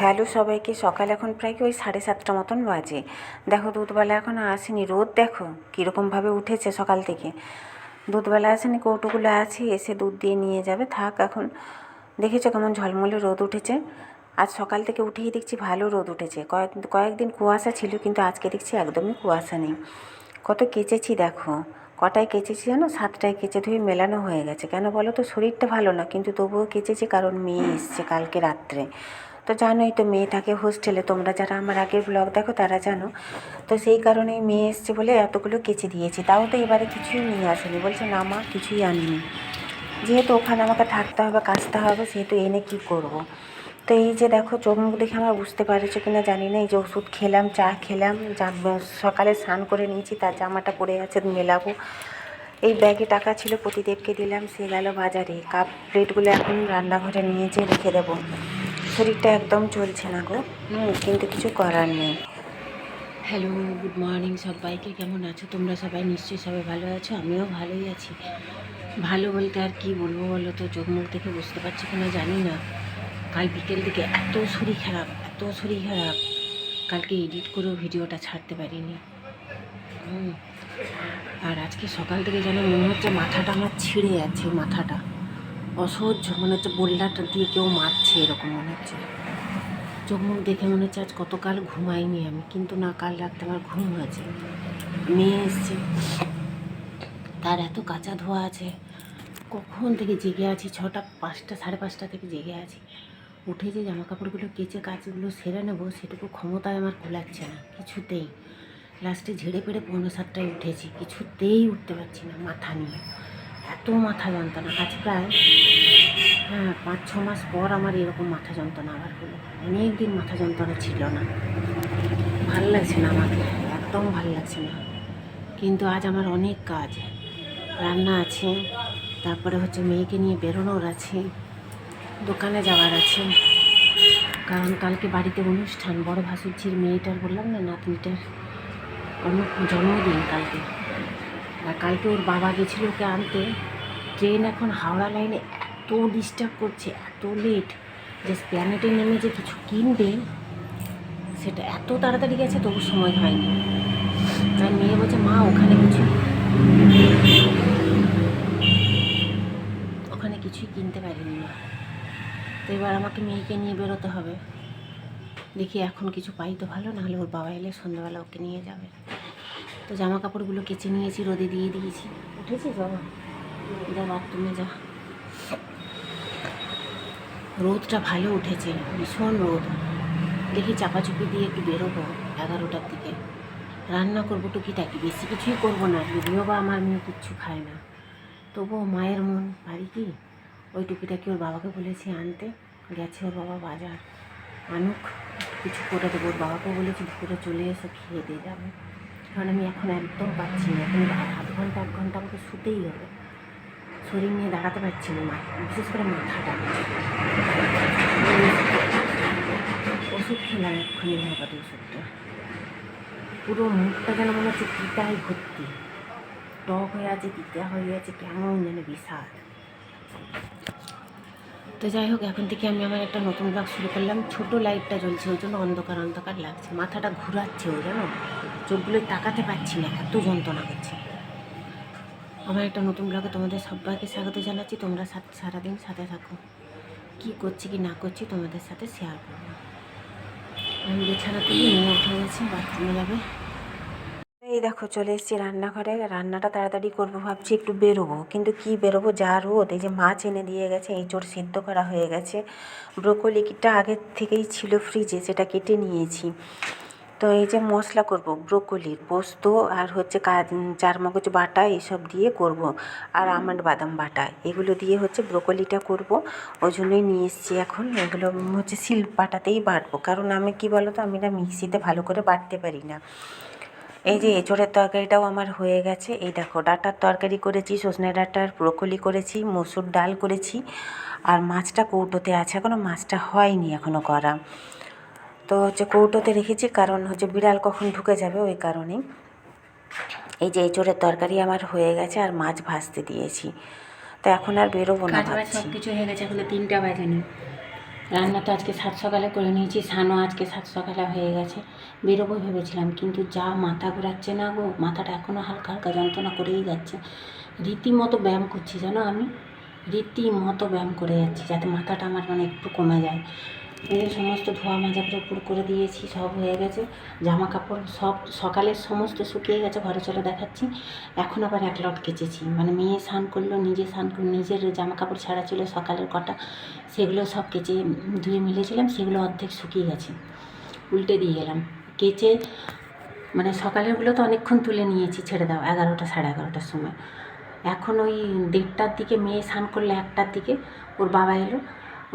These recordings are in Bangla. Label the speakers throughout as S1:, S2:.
S1: হ্যালো সবাইকে, সকাল এখন প্রায় ওই সাড়ে সাতটা মতন বাজে। দেখো দুধবেলা এখনও আসেনি। রোদ দেখো, কীরকমভাবে উঠেছে সকাল থেকে। দুধবেলা আসেনি, কৌটোগুলো আছে, এসে দুধ দিয়ে নিয়ে যাবে, থাক এখন। দেখেছ কেমন ঝলমলে রোদ উঠেছে? আজ সকাল থেকে উঠেই দেখছি ভালো রোদ উঠেছে। কয়েক, কয়েকদিন কুয়াশা ছিল, কিন্তু আজকে দেখছি একদমই কুয়াশা নেই। কত কেচেছি দেখো। কটায় কেচেছি জানো? সাতটায় কেচে ধুয়ে মেলানো হয়ে গেছে। কেন বলো তো? শরীরটা ভালো না, কিন্তু তবুও কেচেছি কারণ মেয়ে এসছে কালকে রাত্রে। তো জানোই তো মেয়ে থাকে হোস্টেলে, তোমরা যারা আমার আগের ব্লগ দেখো তারা জানো। তো সেই কারণেই মেয়ে এসছে বলে এতগুলো কেচে দিয়েছি। তাও তো এবারে কিছুই নিয়ে আসেনি। বলছে, না মা, কিছুই আনিনি। যেহেতু ওখানে আমাকে থাকতে হবে, কাচতে হবে, সেহেতু এনে কী করব। তো এই যে দেখো, চোখ মুখ দেখে আমার বুঝতে পারছ কিনা জানি না। এই যে ওষুধ খেলাম, চা খেলাম সকালে স্নান করে নিয়েছি, তার জামাটা পরে আছে, মেলাবো। এই ব্যাগে টাকা ছিল, প্রতিদেবকে দিলাম, সে গেল বাজারে। কাপ, প্লেটগুলো এখন রান্নাঘরে নিয়ে যেয়ে রেখে দেবো। শরীরটা একদম চলছে না গো। কিন্তু কিছু করার নেই।
S2: হ্যালো গুড মর্নিং সবাইকে। কেমন আছো? তোমরা সবাই নিশ্চয়ই সবাই ভালো আছো? আমিও ভালোই আছি। ভালো বলতে আর কি বলব বলো তো? চোখ মুখ দেখে বুঝতে পারছি কিনা জানি না। কাল বিকেল দিকে এত শরীর খারাপ, এত শরীর খারাপ। কালকে এডিট করেও ভিডিওটা ছাড়তে পারিনি। আর আজকে সকাল থেকে যেন মনে হচ্ছে মাথাটা আমার ছিঁড়ে যাচ্ছে, মাথাটা। অসহ্য, মনে হচ্ছে বোল্ডারটা দিয়ে কেউ মারছে এরকম মনে হচ্ছে। চোখ মুখ দেখে মনে হচ্ছে আজ কতকাল ঘুমাইনি আমি, কিন্তু না, কাল রাত্রে আমার ঘুম হয়েছে। মেয়ে এসছে। তার এত কাঁচা ধোয়া আছে। কখন থেকে জেগে আছি? ছটা পাঁচটা, সাড়ে পাঁচটা থেকে জেগে আছি। উঠে যে জামা কাপড়গুলো কেচে কাজগুলো সেরে নেব, সেটুকু ক্ষমতায় আমার কোলাচ্ছে না। কিছুতেই। লাস্টে ঝেড়ে পেড়ে পৌনে সাতটায় উঠেছি। কিছুতেই উঠতে পারছি না মাথা নিয়ে। এত মাথা যন্ত্রণা। আজ প্রায় হ্যাঁ পাঁচ, ছ মাস পর আমার এরকম মাথা যন্ত্রণা আবার হলো। অনেক দিন মাথা যন্ত্রণা ছিল না। ভালো লাগছে না আমাকে, একদম ভালো লাগছে না। কিন্তু আজ আমার অনেক কাজ। রান্না আছে, তারপরে হচ্ছে মেয়েকে নিয়ে বেরোনোর আছে, দোকানে যাওয়ার আছে। কারণ কালকে বাড়িতে অনুষ্ঠান, বড় ভাসুরজির মেয়েটার বললাম না নাতনিটার অনেক জন্মদিন কালকে। আর কালকে ওর বাবা গেছিল ওকে আনতে। ট্রেন এখন হাওড়া লাইনে এত ডিস্টার্ব করছে, এত লেট যে প্ল্যানেটে নেমে যে কিছু কিনবে, সেটা এত তাড়াতাড়ি গেছে, তবু সময় হয়নি। আর মেয়ে বলছে, মা, ওখানে কিছু ওখানে কিছুই কিনতে পারিনি মা। তো এবার আমাকে মেয়েকে নিয়ে বেরোতে হবে। দেখি এখন কিছু পাই তো ভালো, নাহলে ওর বাবা এলে সন্ধ্যাবেলা ওকে নিয়ে যাবে। তো জামা কাপড়গুলো কেচে নিয়েছি রোদে দিয়ে দিয়েছি। উঠেছিস বাবা? যা বাথরুমে যা। রোদটা ভালো উঠেছে ভীষণ রোদ। দেখি চাপাচুপি দিয়ে একটু বেরোবো এগারোটার দিকে। রান্না করব টুকিটাকি বেশি কিছুই করব না যদিও বা আমার মেয়ে কিচ্ছু খায় না। তবুও মায়ের মন পারি কি? ওই টুকিটাকি ওর বাবাকে বলেছি আনতে গেছে ওর বাবা বাজার। আনুক কিছু করে দেবো ওর বাবাকে বলেছি দুপুরে চলে এসো খেয়ে দিয়ে যাবে। কারণ আমি এখন একদম পাচ্ছি না। এখন আধ ঘণ্টা, এক ঘণ্টা আমাকে শুতেই হবে। শরীর নিয়ে দাঁড়াতে পারছি না মা, বিশেষ করে মাথাটা। ওষুধ খেলাম এক্ষুনি হোমিওপ্যাথি ওষুধটা। পুরো মুখটা যেন মনে হচ্ছে পিতায় ভর্তি। টক হয়ে আছে পিতা হয়ে আছে, কেমন যেন বিষাদ। তো যাই হোক, এখন থেকে আমি আমার একটা নতুন ব্লগ শুরু করলাম। ছোট লাইটটা জ্বলছে, ওই জন্য অন্ধকার অন্ধকার লাগছে। মাথাটা ঘুরাচ্ছে ওই জানো? চোখগুলো তাকাতে পারছি না, এত যন্ত্রণা করছে। আমার একটা নতুন ব্লগে তোমাদের সবাইকে স্বাগত জানাচ্ছি। তোমরা সারাদিন সাথে থাকো। কি করছি কি না করছি তোমাদের সাথে শেয়ার করব। আমি বিছানা তুলি নিয়ে উঠে গেছি বাথরুমে যাবে।
S1: এই দেখো চলে এসেছি রান্নাঘরে। রান্নাটা তাড়াতাড়ি করব, ভাবছি একটু বেরোবো। কিন্তু কি বেরোবো? যা রোদ, এই যে মাছ এনে দিয়ে গেছে, এই চোর সিদ্ধ করা হয়ে গেছে। ব্রোকলিটা আগের থেকেই ছিল ফ্রিজে সেটা কেটে নিয়েছি। তো এই যে মশলা করব, ব্রোকলির পোস্ত আর হচ্ছে চারমগজ বাটা এইসব দিয়ে করব। আর আমন্ড বাদাম বাটা, এগুলো দিয়ে হচ্ছে ব্রোকলিটা করব। ওই জন্যই নিয়ে এসেছি এখন, এগুলো হচ্ছে শিল বাটাতেই বাটবো। কারণ আমি, কি বলো তো আমি না মিক্সিতে ভালো করে বাটতে পারি না। এই যে এঁচোড়ের তরকারিটাও আমার হয়ে গেছে। এই দেখো ডাটার তরকারি করেছি সজনে ডাটার ব্রোকলি করেছি মসুর ডাল করেছি আর মাছটা কৌটোতে আছে। এখনও মাছটা হয়নি এখনও করা। তো হচ্ছে কৌটোতে রেখেছি কারণ হচ্ছে বিড়াল কখন ঢুকে যাবে ওই কারণেই। এই যে এঁচোড়ের তরকারি আমার হয়ে গেছে আর মাছ ভাজতে দিয়েছি। তো এখন আর বেরোবো না
S2: বাজ সব কিছু হয়ে গেছে এখন তিনটা বাজেনি রান্না তো আজকে সাত সকালে করে নিয়েছি, সানও আজকে সাত সকালে হয়ে গেছে। বেরোবো ভেবেছিলাম, কিন্তু যা মাথা ঘোরাচ্ছে না গো, মাথাটা এখনও হালকা হালকা যন্ত্রণা করেই যাচ্ছে। রীতিমতো ব্যায়াম করছি জানো আমি? রীতিমতো ব্যায়াম করে যাচ্ছি যাতে মাথাটা আমার মানে একটু কমে যায়। এই সমস্ত ধোয়া মাজা পুরো করে দিয়েছি, সব হয়ে গেছে। জামা কাপড় সব সকালের সমস্ত শুকিয়ে গেছে, ঘরে চলে দেখাচ্ছি। এখন আবার এক লট কেচেছি। মানে মেয়ে স্নান করল, নিজে স্নান নিজের জামা কাপড় ছাড়া ছিল সকালের কটা। সেগুলো সব কেচে ধুয়ে মিলেছিলাম, সেগুলো অর্ধেক শুকিয়ে গেছে। উল্টে দিয়ে গেলাম। কেচে মানে সকালেরগুলো তো অনেকক্ষণ তুলে নিয়েছি, ছেড়ে দাও, এগারোটা সাড়ে এগারোটার সময়। এখন ওই দেড়টার দিকে, মেয়ে স্নান করলে একটার দিকে, ওর বাবা এলো।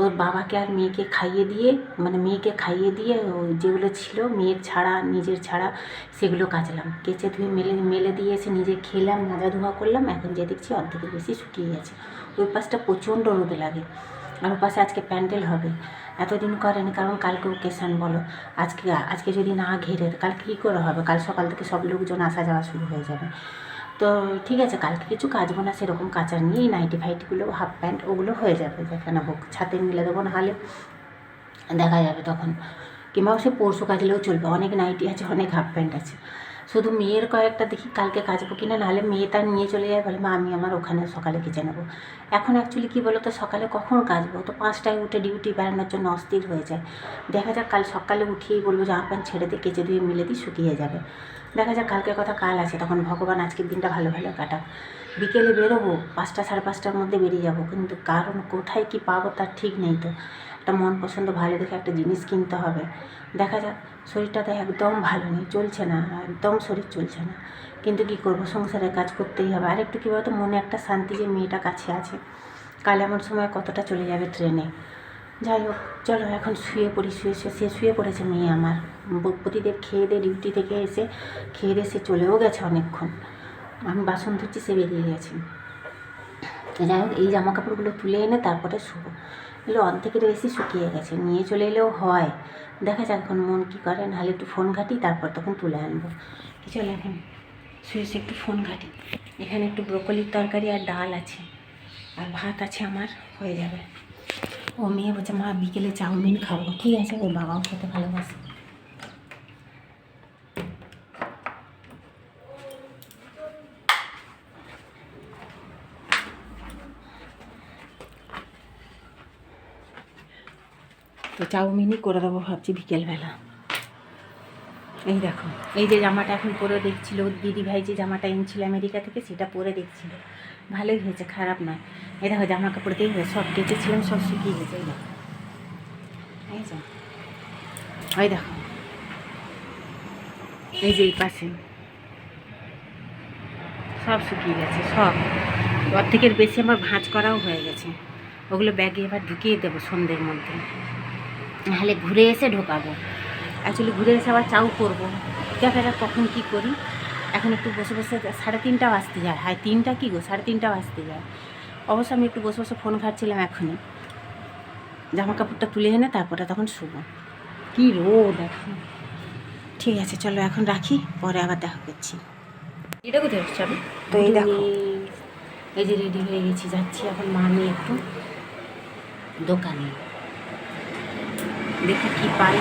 S2: ওর বাবাকে আর মেয়েকে খাইয়ে দিয়ে মানে মেয়েকে খাইয়ে দিয়ে ওই যেগুলো ছিল, মেয়ের ছাড়া নিজের ছাড়া সেগুলো কাচলাম কেচে ধুয়ে মেলে মেলে দিয়ে এসে নিজে খেলাম মাজা ধোয়া করলাম, এখন যে দেখছি অর্ধেকের বেশি শুকিয়ে গেছে। ওই পাশটা প্রচণ্ড রোদ লাগে। আর ওই পাশে আজকে প্যান্ডেল হবে। এতদিন করেনি কারণ কালকে ওকেশান বলো। আজকে আজকে যদি না ঘেরে, কালকে কী করে হবে? কাল সকাল থেকে সব লোকজন আসা যাওয়া শুরু হয়ে যাবে। তো ঠিক আছে, কালকে কিছু কাচবো না, সেরকম কাচার নিয়ে নাইটি ফাইটিগুলো হাফ প্যান্ট ওগুলো হয়ে যাবে, যেখানে হোক। ছাতে মিলে দেবো, নাহলে দেখা যাবে তখন। কিংবা সে পরশু কাচলেও চলবে, অনেক নাইটি আছে, অনেক হাফ প্যান্ট আছে। শুধু মেয়ের কয়েকটা দেখি, কালকে কাচবো কিনা, নাহলে মেয়ে তার নিয়ে চলে যায়, বলে, মা, আমি আমার ওখানে সকালে কেচে নেব। এখন অ্যাকচুয়ালি কী বলো তো সকালে কখন কাচবো তো পাঁচটায় উঠে ডিউটি বেড়ানোর জন্য অস্থির হয়ে যায়। দেখা যাক, কাল সকালে উঠিয়েই বলব জামা প্যান্ট ছেড়ে দিয়ে কেচে ধুয়ে মিলে দিই, শুকিয়ে যাবে। দেখা যাক কালকের কথা কাল আছে, তখন ভগবান আজকের দিনটা ভালো ভালো কাটাক। বিকেলে বেরোবো, পাঁচটা সাড়ে পাঁচটার মধ্যে বেরিয়ে যাব, কিন্তু কারণ কোথায় কি পাবো তার ঠিক নেই তো। একটা মন পছন্দ ভালো দেখে একটা জিনিস কিনতে হবে। দেখা যাক, শরীরটা তো একদম ভালো নেই, চলছে না, একদম শরীর চলছে না। কিন্তু কী করব, সংসারের কাজ করতেই হবে। আর একটু কী বলতো, মনে একটা শান্তি যে মেয়েটা কাছে আছে। কাল এমন সময় কতটা চলে যাবে ট্রেনে যাই হোক, চলো এখন শুয়ে পড়ি, শুয়ে শুয়ে, সে শুয়ে পড়েছে মেয়ে আমার। প্রতিদেব খেয়ে দিয়ে ডিউটি থেকে এসে, খেয়ে দিয়ে সে চলেও গেছে অনেকক্ষণ। আমি বাসন ধুচ্ছি, সে বেরিয়ে গেছে। যাই হোক, এই জামা কাপড়গুলো তুলে এনে তারপরে শুবো। এগুলো অর্ধেকের বেশি শুকিয়ে গেছে। নিয়ে চলে এলেও হয়। দেখা যাক এখন মন কী করে, নাহলে একটু ফোন ঘাঁটি, তারপর তখন তুলে আনব। চলো এখন? শুয়ে শুয়ে একটু ফোন ঘাঁটি। এখানে একটু ব্রোকলির তরকারি আর ডাল আছে। আর ভাত আছে আমার, হয়ে যাবে। ও মেয়ে বলছে, মা, বিকেলে চাউমিন খাব। ঠিক আছে, ওর বাবাও খেতে ভালোবাসে। তো চাউমিনই করে দেবো ভাবছি বিকেলবেলা। এই দেখো, এই যে জামাটা এখন পরে দেখছিল দিদি ভাই যে জামাটা এনেছিল আমেরিকা থেকে, সেটা পরে দেখছিল। ভালোই হয়েছে, খারাপ নয়। এই দেখো জামা কাপড় দিয়ে সব কেটেছিলাম, সব শুকিয়ে গেছে, এই দেখো। এই যে দেখো। এই যে এই পাশে। সব শুকিয়ে গেছে, সব। অর্ধেকের বেশি আমার ভাঁজ করাও হয়ে গেছে। ওগুলো ব্যাগে এবার ঢুকিয়ে দেবো সন্ধ্যের মধ্যে। নাহলে ঘুরে এসে ঢোকাবো। অ্যাকচুয়ালি ঘুরে এসে আবার চাউ করব। দেখা যাক কখন কী করি। এখন একটু বসে বসে সাড়ে তিনটা বাজতে যায়। হাই তিনটা কী গো? সাড়ে তিনটা বাজতে যায়। অবশ্য আমি একটু বসে বসে ফোন ঘাটছিলাম এখনই। জামা কাপড়টা তুলে এনে তারপরে তখন শুবো। কী রোদ এখন। ঠিক আছে চলো এখন রাখি পরে আবার দেখা করছি। এটা কোথায় হচ্ছে আমি
S1: তো এই দেখো।
S2: এই যে রেডি হয়ে গেছি যাচ্ছি এখন মা নিয়ে একটু দোকানে। দেখি কী পাই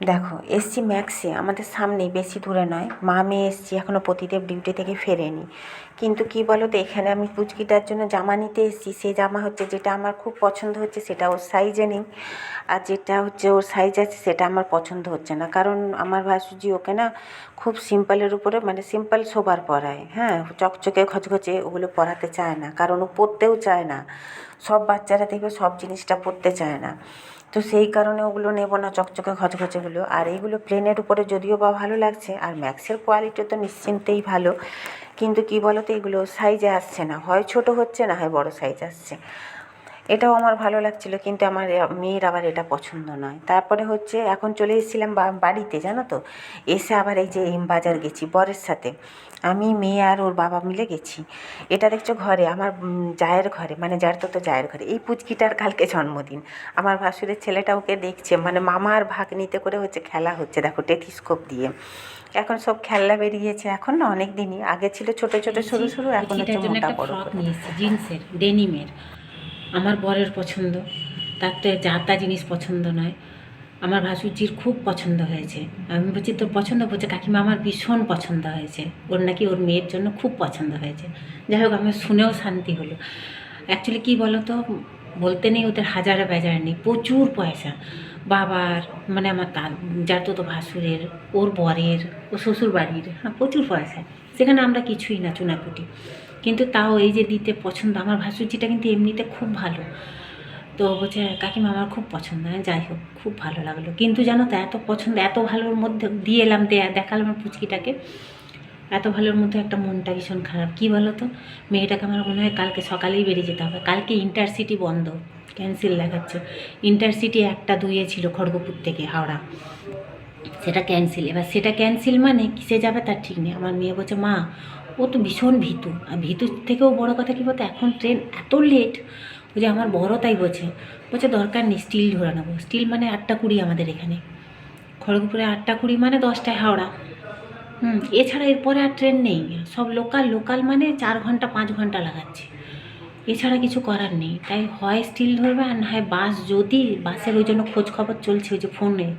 S1: দেখো, এসছি ম্যাক্সে, আমাদের সামনেই বেশি দূরে নয়। মা মেয়ে এসছি এখনও প্রতিদেব ডিউটি থেকে ফেরেনি। কিন্তু কি বলো তো এখানে আমি পুচকিটার জন্য জামা নিতে এসেছি। সেই জামা হচ্ছে যেটা আমার খুব পছন্দ হচ্ছে, সেটা ওর সাইজে নেই। আর যেটা হচ্ছে ওর সাইজ আছে, সেটা আমার পছন্দ হচ্ছে না। কারণ আমার ভাসুজি ওকে না খুব সিম্পলের উপরে মানে সিম্পল সোবার পরায়। হ্যাঁ চকচকে, খচখচে ওগুলো পরাতে চায় না। কারণ ও পরতেও চায় না। সব বাচ্চারা দেখবে সব জিনিসটা পরতে চায় না। তো সেই কারণে ওগুলো নেব না, চকচকে খচখচেগুলো আর এইগুলো প্লেনের উপরে যদিও বা ভালো লাগছে, আর ম্যাক্সের কোয়ালিটি তো নিশ্চিন্তেই ভালো। কিন্তু কি বলো তো এগুলো সাইজে আসছে না। হয় ছোট হচ্ছে না, হয় বড় সাইজ আসছে। এটাও আমার ভালো লাগছিল কিন্তু আমার মেয়ের আবার এটা পছন্দ নয়। তারপরে হচ্ছে এখন চলে এসেছিলাম বাড়িতে জানো তো? এসে আবার এই যে এম বাজার গেছি বরের সাথে। আমি মেয়ে আর ওর বাবা মিলে গেছি। এটা দেখছ ঘরে আমার জায়ের ঘরে মানে যার তো তো জায়ের ঘরে। এই পুচকিটার কালকে জন্মদিন। আমার ভাসুরের ছেলেটা ওকে দেখছে মানে মামা আর ভাগ নিতে করে হচ্ছে খেলা হচ্ছে দেখো টেথিস্কোপ দিয়ে। এখন সব খেলনা বেরিয়েছে এখন না অনেক দিনই। আগে ছিল ছোট ছোট সরু সরু এখন হচ্ছে মোটা বড়
S2: জিন্সের ডেনিমের। আমার বরের পছন্দ। তার তো যা তা জিনিস পছন্দ নয়। আমার ভাসুরজির খুব পছন্দ হয়েছে। আমি বলছি, তোর পছন্দ? বলছে, কাকিমা, আমার ভীষণ পছন্দ হয়েছে। ওর নাকি ওর মেয়ের জন্য খুব পছন্দ হয়েছে। যাই হোক, আমার শুনেও শান্তি হলো। অ্যাকচুয়ালি কী বলো তো বলতে নেই, ওদের হাজারে বেজার নেই। প্রচুর পয়সা। বাবার মানে আমার তার যার তো ভাসুরের, ওর বরের ও শ্বশুর বাড়ির হ্যাঁ প্রচুর পয়সা। সেখানে আমরা কিছুই না, চুনাকুটি। কিন্তু তাও এই যে দিতে পছন্দ, আমার ভাসুরজিটা কিন্তু এমনিতে খুব ভালো। তো বলছে, কাকিমা, আমার খুব পছন্দ হ্যাঁ যাই হোক, খুব ভালো লাগল। কিন্তু জানো তো, এত পছন্দ, এত ভালোর মধ্যে দিয়ে এলাম দেখালাম পুচকিটাকে। এত ভালোর মধ্যে একটা মনটা ভীষণ খারাপ। কী বলো তো মেয়েটাকে আমার মনে হয় কালকে সকালেই বেরিয়ে যেতে হবে। কালকে ইন্টারসিটি বন্ধ ক্যান্সেল দেখাচ্ছে। ইন্টারসিটি একটা দুইয়ে ছিল খড়গপুর থেকে, হাওড়া। সেটা ক্যান্সেল এবার সেটা ক্যান্সেল মানে কিসে যাবে তার ঠিক নেই। আমার মেয়ে বলছে, মা ও তো ভীষণ ভীতু। আর ভীতুর থেকেও বড় কথা কী বলতো, এখন ট্রেন এত লেট ও যে আমার বড় তাই বলছে। বলছে দরকার নেই স্টিল ধরে নেব। স্টিল মানে আটটা কুড়ি আমাদের এখানে। খড়গপুরে আটটা কুড়ি মানে দশটায় হাওড়া। হুম, এছাড়া এরপরে আর ট্রেন নেই। সব লোকাল লোকাল মানে চার ঘণ্টা, পাঁচ ঘণ্টা লাগাচ্ছে। এছাড়া কিছু করার নেই। তাই হয় স্টিল ধরবে আর না হয় বাস যদি বাসের ওই জন্য খোঁজ খবর চলছে, ওই যে ফোনে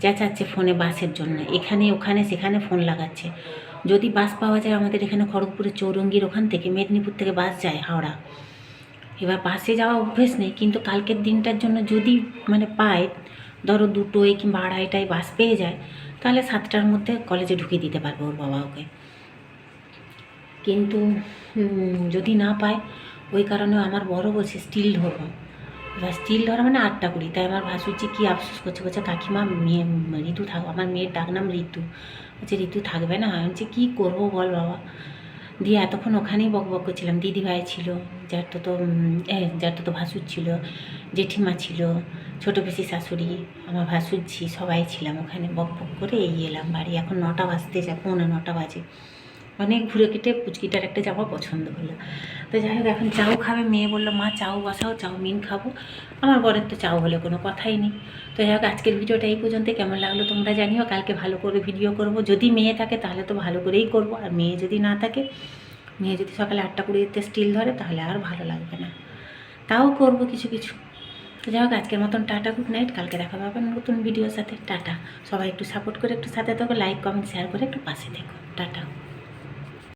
S2: চেঁচাচ্ছে ফোনে বাসের জন্য। এখানে, ওখানে, সেখানে ফোন লাগাচ্ছে। যদি বাস পাওয়া যায় আমাদের এখানে খড়গপুরে চৌরঙ্গির ওখান থেকে, মেদিনীপুর থেকে বাস যায় হাওড়া। এবার বাসে যাওয়া অভ্যেস নেই, কিন্তু কালকের দিনটার জন্য যদি মানে পায়, ধরো দুটোয় কিংবা আড়াইটায় বাস পেয়ে যায়, তাহলে সাতটার মধ্যে কলেজে ঢুকিয়ে দিতে পারবে ওর বাবা ওকে। কিন্তু যদি না পায়, ওই কারণে আমার বড় বলছে স্টিল ধরবো। এবার স্টিল ধরা মানে আটটা কুড়ি, তাই আমার ভাসুরজি কী আফসোস করছে বলছে, কাকিমা, মেয়ে ঋতু থাক, আমার মেয়ের ডাক নাম ঋতু বলছে ঋতু থাকবে না। আমি বলছি, কী করব বল বাবা? দিয়ে এতক্ষণ ওখানেই বক বক করছিলাম। দিদিভাই ছিল, যার তো তো যার তো তো ভাসুর ছিল, জেঠিমা ছিল, ছোটো পিসি শাশুড়ি, আমার ভাসুর ছি সবাই ছিলাম ওখানে। বক বক করে এই এলাম বাড়ি। এখন নটা বাজতে যা, পৌনে নটা বাজে। অনেক ঘুরে কেটে পুচকিটার একটা জামা পছন্দ হলো। তো যাই হোক, এখন চাও খাবে, মেয়ে বলল, মা চাউ বসাও চাউমিন খাব। আমার বরের তো চাউ হলে কোনো কথাই নেই। তো যাই হোক, আজকের ভিডিওটা এই পর্যন্ত। কেমন লাগল তোমরা জানিও। কালকে ভালো করে ভিডিও করব। যদি মেয়ে থাকে, তাহলে তো ভালো করেই করব। আর মেয়ে যদি না থাকে, মেয়ে যদি সকালে আটটা কুড়িতে স্টিল ধরে, তাহলে আর ভালো লাগবে না। তাও করব কিছু কিছু। তো যাই হোক, আজকের মতন টাটা, গুড নাইট। কালকে দেখা পাবেন নতুন ভিডিওর সাথে। টাটা। সবাই একটু সাপোর্ট করে একটু সাথে থাকো লাইক কমেন্ট শেয়ার করে একটু পাশে দেখো টাটা।